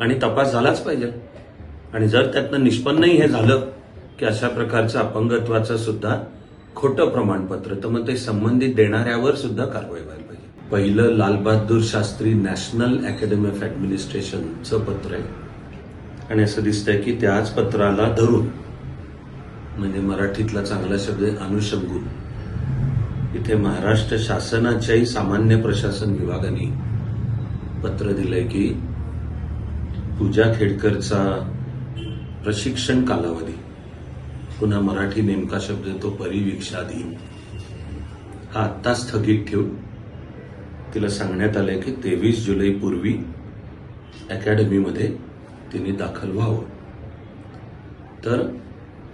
आणि तपास झालाच पाहिजे. आणि जर त्यातनं निष्पन्नही हे झालं की अशा प्रकारचं अपंगत्वाचं सुद्धा खोटं प्रमाणपत्र तर मग ते संबंधित देणाऱ्यावर सुद्धा कारवाई व्हायला पाहिजे. पहिलं Lal Bahadur Shastri national academy of ऍडमिनिस्ट्रेशनचं पत्र आहे. आणि असं दिसतंय की त्याच पत्राला धरून म्हणजे मराठीतला चांगला शब्द आहे अनुषंगून इथे महाराष्ट्र शासनाच्याही सामान्य प्रशासन विभागाने पत्र दिलंय की पूजा खेडकरचा प्रशिक्षण कालावधी. पुन्हा मराठी नेमका शब्द तो परिवीक्षाधीन. हा आत्ता स्थगित ठेवून तिला सांगण्यात आलंय की तेवीस जुलै पूर्वी अकॅडमीमध्ये तिने दाखल व्हावं. तर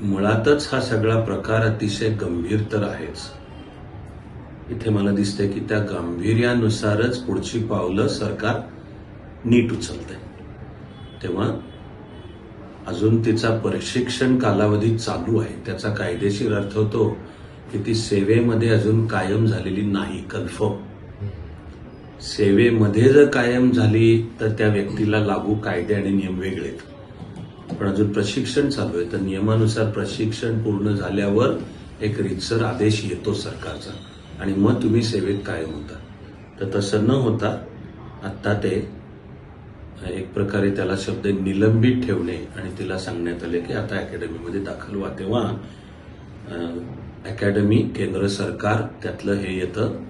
मुळातच हा सगळा प्रकार अतिशय गंभीर तर आहेच. इथे मला दिसतंय की त्या गांभीर्यानुसारच पुढची पावलं सरकार नीट उचलतंय. तेव्हा अजून तिचा प्रशिक्षण कालावधी चालू आहे. त्याचा कायदेशीर अर्थ होतो की ती सेवेमध्ये अजून कायम झालेली नाही कन्फर्म. सेवेमध्ये जर कायम झाली तर त्या व्यक्तीला लागू कायदे आणि नियम वेगळेत पण अजून प्रशिक्षण चालू आहे. तर नियमानुसार प्रशिक्षण पूर्ण झाल्यावर एक रितसर आदेश येतो सरकारचा. आणि मग तुम्ही सेवेत कायम होता. तर तसं न होता आत्ता ते एक प्रकारे त्याला शब्द निलंबित ठेवणे आणि तिला सांगण्यात आले की आता अकॅडमीमध्ये दाखल व्हा तेव्हा अकॅडमी केंद्र सरकार त्यातलं हे येतं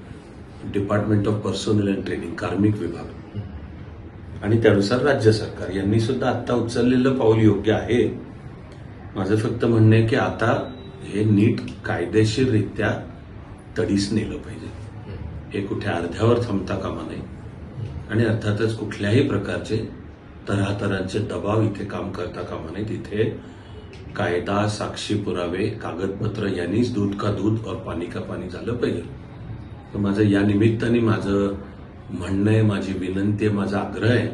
department of personnel and training कार्मिक विभाग. आणि त्यानुसार राज्य सरकार. यांनी सुद्धा आता उचललेलं पाऊल योग्य आहे. माझं फक्त म्हणणं आहे की आता हे नीट कायदेशीररित्या तडीस नेलं पाहिजे. हे कुठे अर्ध्यावर थांबता कामा नये. आणि अर्थातच कुठल्याही प्रकारचे तऱ्हातऱ्हांचे दबाव इथे काम करता कामा नये. तिथे कायदा साक्षी पुरावे कागदपत्र यांनीच दूध का दूध और पाणी का पाणी झालं पाहिजे. तर माझं या निमित्ताने माझं म्हणणं आहे माझी विनंती आहे माझा आग्रह आहे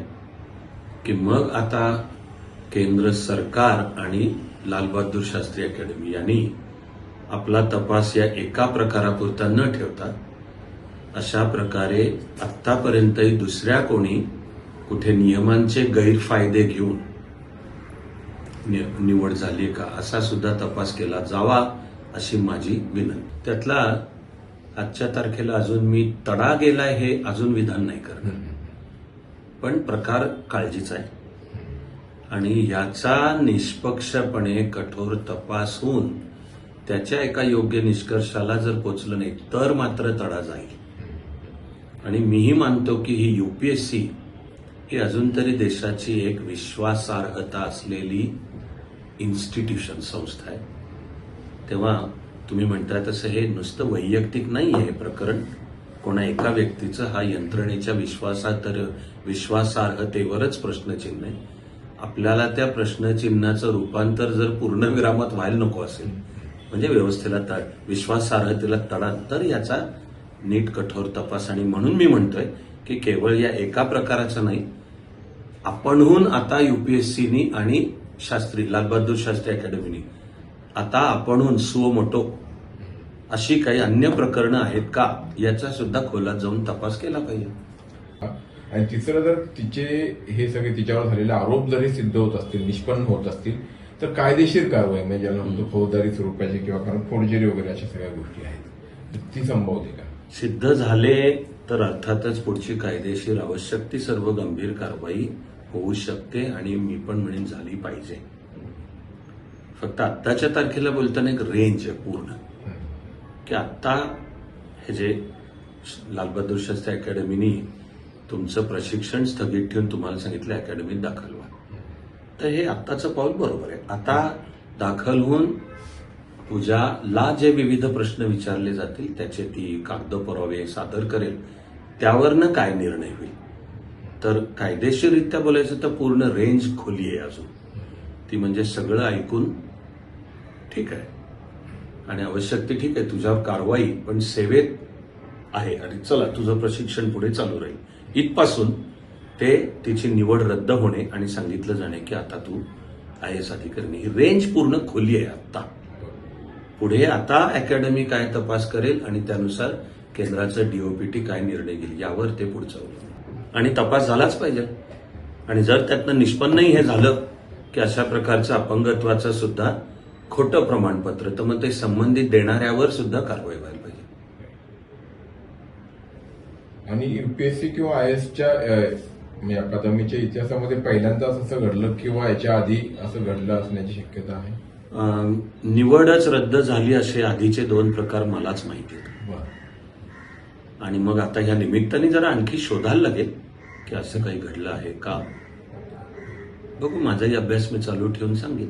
की मग आता केंद्र सरकार आणि लालबहादूर शास्त्री अकॅडमी यांनी आपला तपास या एका प्रकारापुरता न ठेवता अशा प्रकारे आत्तापर्यंतही दुसऱ्या कोणी कुठे नियमांचे गैरफायदे घेऊन निवड झाली का असा सुद्धा तपास केला जावा अशी माझी विनंती. त्यातला आजच्या तारखेला अजून मी तडा गेलाय हे अजून विधान नाही करणार. पण प्रकार काळजीचा आहे. आणि याचा निष्पक्षपणे कठोर तपास होऊन त्याच्या एका योग्य निष्कर्षाला जर पोचलं नाही तर मात्र तडा जाईल. आणि मीही मानतो की ही यू पी एस सी ही अजून तरी देशाची एक विश्वासार्हता असलेली इन्स्टिट्यूशन संस्था आहे. तेव्हा तुम्ही म्हणताय तसं हे नुसतं वैयक्तिक नाही आहे हे प्रकरण. कोणा एका व्यक्तीचं हा यंत्रणेच्या विश्वासात विश्वासार्हतेवरच प्रश्नचिन्ह आहे. आपल्याला त्या प्रश्नचिन्हाचं रूपांतर जर पूर्णविरामात व्हायला नको असेल म्हणजे व्यवस्थेला तड विश्वासार्हतेला तडा तर याचा नीट कठोर तपास. आणि म्हणून मी म्हणतोय की केवळ या एका प्रकाराचं नाही आपणहून आता युपीएससीनी आणि शास्त्री लालबहादूर शास्त्री अकॅडमीनी आता आपणहून सुओ मोटो अशी काही अन्य प्रकरणं आहेत का? याचा सुद्धा खोलात जाऊन तपास केला पाहिजे. आणि तिसरं जर तिचे हे सगळे तिच्यावर झालेले आरोप जरी सिद्ध होत असतील निष्पन्न होत असतील तर कायदेशीर कारवाई म्हणजे ज्याला म्हणतो फौजदारी स्वरूपाची किंवा कारण फोर्जरी वगैरे अशा सगळ्या गोष्टी आहेत ती संभवते का? सिद्ध झाले तर अर्थातच पुढची कायदेशीर आवश्यक ती सर्व गंभीर कारवाई होऊ शकते आणि मी पण म्हणेन झाली पाहिजे. फक्त आत्ताच्या तारखेला बोलताना एक रेंज आहे पूर्ण. की आत्ता हे जे लालबहादूर शास्त्री अकॅडमीनी तुमचं प्रशिक्षण स्थगित ठेवून तुम्हाला सांगितलं अकॅडमीत दाखल व्हा तर हे आत्ताचं पाऊल बरोबर आहे. आता दाखल होऊन पूजाला जे विविध प्रश्न विचारले जातील त्याचे ती कागद पुरावे सादर करेल. त्यावरनं काय निर्णय होईल? तर कायदेशीररित्या बोलायचं तर पूर्ण रेंज खोली आहे अजून. ती म्हणजे सगळं ऐकून ठीक आहे. आणि आवश्यक ती ठीक आहे तुझ्यावर कारवाई पण सेवेत आहे. आणि चला तुझं प्रशिक्षण पुढे चालू राहील. इथपासून ते तिची निवड रद्द होणे आणि सांगितलं जाणे की आता तू आय एस अधिकारी ही रेंज पूर्ण खोली आहे आत्ता. पुढे आता अकॅडमी काय तपास करेल आणि त्यानुसार केंद्राचं डीओपीटी काय निर्णय घेईल यावर ते पुढचं आणि तपास झालाच पाहिजे. आणि जर त्यातनं निष्पन्नही हे झालं की अशा प्रकारचं अपंगत्वाचं सुद्धा खोटं प्रमाणपत्र तर मग ते संबंधित देणाऱ्यावर सुद्धा कारवाई व्हायला पाहिजे. आणि युपीएससी किंवा आय एसच्या म्हणजे अकादमीच्या इतिहासामध्ये पहिल्यांदाच असं घडलं किंवा याच्या आधी असं घडलं असण्याची शक्यता आहे? निवडच रद्द झाली असे आधीचे दोन प्रकार मलाच माहिती आहेत. आणि मग आता या निमित्ताने जरा आणखी शोधायला लागेल की असं काही घडलं आहे का? बघू माझाही अभ्यास मी चालू ठेवून सांगेन.